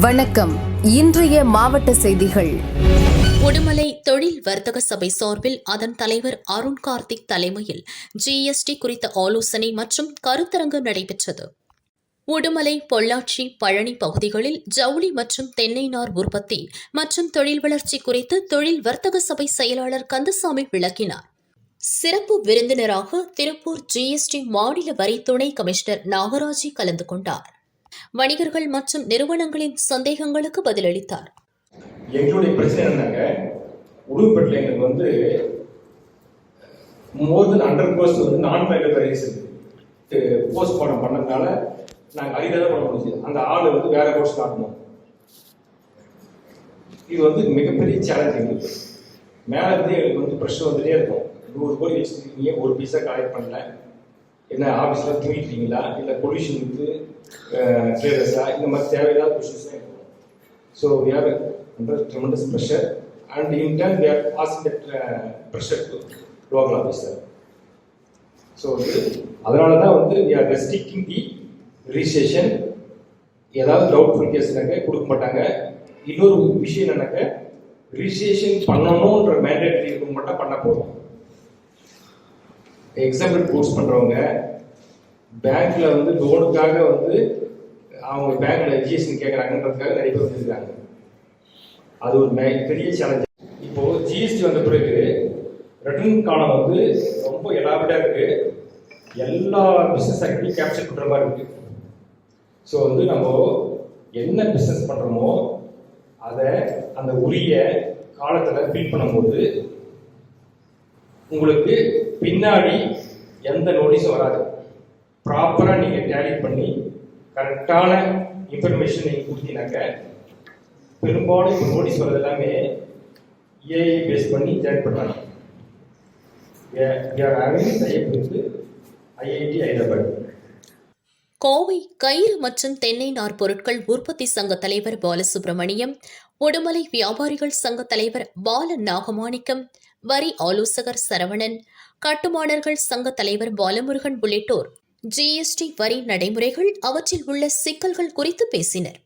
வணக்கம். இன்றைய மாவட்ட செய்திகள். உடுமலை தொழில் வர்த்தக சபை சார்பில் அதன் தலைவர் அருண் கார்த்திக் தலைமையில் ஜிஎஸ்டி குறித்த ஆலோசனை மற்றும் கருத்தரங்கு நடைபெற்றது. உடுமலை பொள்ளாச்சி பழனி பகுதிகளில் ஜவுளி மற்றும் தென்னை நார் உற்பத்தி மற்றும் தொழில் வளர்ச்சி குறித்து தொழில் வர்த்தக சபை செயலாளர் கந்தசாமி விளக்கினார். சிறப்பு விருந்தினராக திருப்பூர் ஜிஎஸ்டி மாநில வரி துணை கமிஷனர் நாகராஜி கலந்து கொண்டார். வணிகர்கள் மற்றும் நிறுவனங்களின் சந்தேகங்களுக்கு பதிலளித்தார். எங்களுடைய பிரச்சனை என்னங்க? உடுப்பட்டில் எங்களுக்கு வந்து மோர் தென் ஹண்ட்ரட் கோர்ஸ் வந்து நான் ஃபைலர் போஸ்ட் பண்ண பண்ணதுனால நாங்கள் அரிதாக தான் பண்ண முடிஞ்சு அந்த ஆள் வந்து வேற கோர்ஸ் காட்டணும். இது வந்து மிகப்பெரிய சேலஞ்ச் எங்களுக்கு. மேலே இருந்து எங்களுக்கு வந்து ப்ரெஷர் வந்துட்டே இருக்கும். நூறு கோடி வச்சுருக்கீங்க ஒரு பைசா கலெக்ட் பண்ணல. என்ன ஆஃபீஸில் தூங்கிட்டீங்களா? இல்லை பொல்யூஷன் வந்து ட்ரேடர்ஸா இந்த மாதிரி தேவையில்லாத கொஷின்ஸ் தான் இருக்கும். So we are under tremendous pressure and in turn we are passing that uh, pressure to local அதனால தான் வந்து we are restricting the registration ஏதாவது டவுட்ஃபுல் கேஸ்னாக்க கொடுக்க மாட்டாங்க. இன்னொரு விஷயம் என்னன்னாக்க ரிஜிஸ்ட்ரேஷன் பண்ணணுன்ற மேண்டேட்ரி இருக்கும் மட்டும் பண்ண போதும். எக்ஸாம்பிள் கோர்ஸ் பண்றவங்க பேங்க்ல வந்து லோனுக்காக வந்து அவங்க பேங்க்ல ஜிஎஸ்டி கேட்கறாங்கன்றதுக்காக நிறைய பேர் வந்துருக்காங்க. அது ஒரு பெரிய சேலஞ்ச் இப்போ ஜிஎஸ்டி வந்த பிறகு ரிட்டர்ன் காலம் வந்து ரொம்ப எலாபரேட்டா இருக்கு. எல்லா பிசினஸ் ஆக்டிவிட்டி கேப்சர் பண்ற மாதிரி இருக்கு. ஸோ வந்து நம்ம என்ன பிசினஸ் பண்றோமோ அதை அந்த உரிய காலத்துல பில் பண்ணும்போது உங்களுக்கு பின்னாடி எந்த நோட்டீஸும் வராது. ப்ராப்பராக நீங்கள் டேலி பண்ணி கரெக்டான இன்ஃபர்மேஷன் நீங்கள் கொடுத்தீங்கன்னாக்க பெரும்பாலும் இப்போ நோட்டீஸ் வர்றது எல்லாமே ஏஐ பேஸ் பண்ணி ஜெனரேட் பண்ணுறாங்க we ஐஐடி ஹைதராபாத் கோவை கயிறு மற்றும் தென்னை நார் பொருட்கள் உற்பத்தி சங்க தலைவர் பாலசுப்ரமணியம் உடுமலை வியாபாரிகள் சங்க தலைவர் பால நாகமாணிக்கம் வரி ஆலோசகர் சரவணன் கட்டுமானர்கள் சங்க தலைவர் பாலமுருகன் உள்ளிட்டோர். ஜிஎஸ்டி வரி நடைமுறைகள் அவற்றில் உள்ள சிக்கல்கள் குறித்து பேசினர்.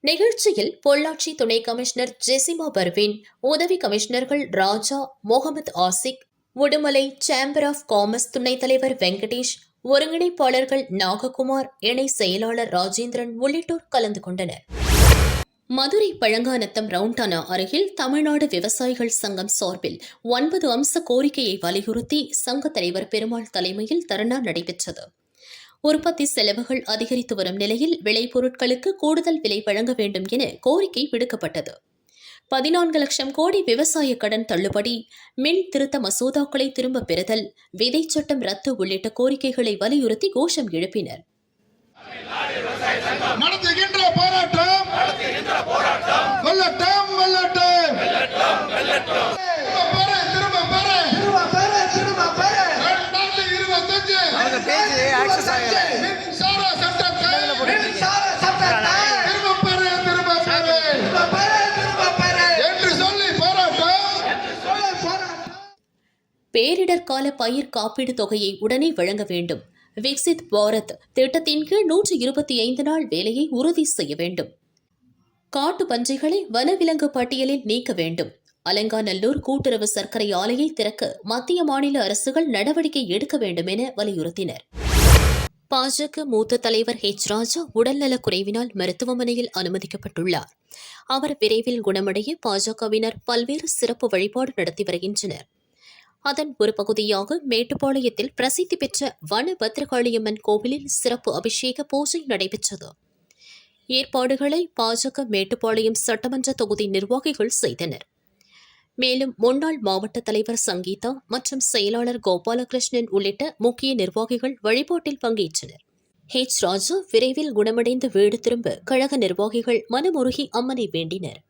நிகழ்ச்சியில் பொள்ளாச்சி துணை கமிஷனர் ஜெசிமா பர்வீன் உதவி கமிஷனர்கள் Raja Mohammed Ashiq Udumalai chamber of commerce துணைத் தலைவர் வெங்கடேஷ் ஒருங்கிணைப்பாளர்கள் நாககுமார் இணை செயலாளர் ராஜேந்திரன் உள்ளிட்டோர் கலந்து கொண்டனர். மதுரை பழங்கானத்தம் ரவுண்டானா அருகில் தமிழ்நாடு விவசாயிகள் சங்கம் சார்பில் ஒன்பது அம்ச கோரிக்கையை வலியுறுத்தி சங்க தலைவர் பெருமாள் தலைமையில் தர்ணா நடைபெற்றது. உற்பத்தி செலவுகள் அதிகரித்து வரும் நிலையில் விளைபொருட்களுக்கு கூடுதல் விலை வழங்க வேண்டும் என கோரிக்கை விடுக்கப்பட்டது. பதினான்கு லட்சம் கோடி விவசாய கடன் தள்ளுபடி மின் திருத்த மசோதாக்களை திரும்பப் பெறுதல் விதை சட்டம் ரத்து உள்ளிட்ட கோரிக்கைகளை வலியுறுத்தி கோஷம் எழுப்பினர். நடத்துகின்ற போராட்டம். வெல்லட்டும் வெல்லட்டும். திரும்ப பெற திரும்ப பெற. திரும்ப பெற திரும்ப பெற. ரெண்டாயிரத்தி இருபத்தஞ்சு. அவங்க பேஜ் ஆக்சஸ் ஆகல. மின்சார சட்டத்தை. மின்சார சட்டத்தை. திரும்ப பெற திரும்ப பெற. திரும்ப பெற திரும்ப பெற. என்று சொல்லி போராட்டம். சொல்ல போராட்டம். பேரிடர் கால பயிர் காப்பீடு தொகையை உடனே வழங்க வேண்டும். விக்சித் பாரத் திட்டத்தின் கீழ் நூற்று இருபத்தி ஐந்து நாள் வேலையை உறுதி செய்ய வேண்டும். காட்டு பன்றிகளை வனவிலங்கு பட்டியலில் நீக்க வேண்டும். அலங்காநல்லூர் கூட்டுறவு சர்க்கரை ஆலையை திறக்க மத்திய மாநில அரசுகள் நடவடிக்கை எடுக்க வேண்டும் என வலியுறுத்தினர். பாஜக மூத்த தலைவர் ஹெச் ராஜா உடல்நலக் குறைவினால் மருத்துவமனையில் அனுமதிக்கப்பட்டுள்ளார். அவர் விரைவில் குணமடைய பாஜகவினர் பல்வேறு சிறப்பு வழிபாடு நடத்தி வருகின்றனர். அதன் ஒரு பகுதியாக மேட்டுப்பாளையத்தில் பிரசித்தி பெற்ற வன பத்ரகாளியம்மன் கோவிலில் சிறப்பு அபிஷேக பூஜை நடைபெற்றது. ஏற்பாடுகளை பாஜக மேட்டுப்பாளையம் சட்டமன்ற தொகுதி நிர்வாகிகள் செய்தனர். மேலும் முன்னாள் மாவட்ட தலைவர் சங்கீதா மற்றும் செயலாளர் கோபாலகிருஷ்ணன் உள்ளிட்ட முக்கிய நிர்வாகிகள் வழிபாட்டில் பங்கேற்றனர். ஹெச். ராஜா விரைவில் குணமடைந்து வீடு திரும்ப கழக நிர்வாகிகள் மனமுருகி அம்மனை வேண்டினர்.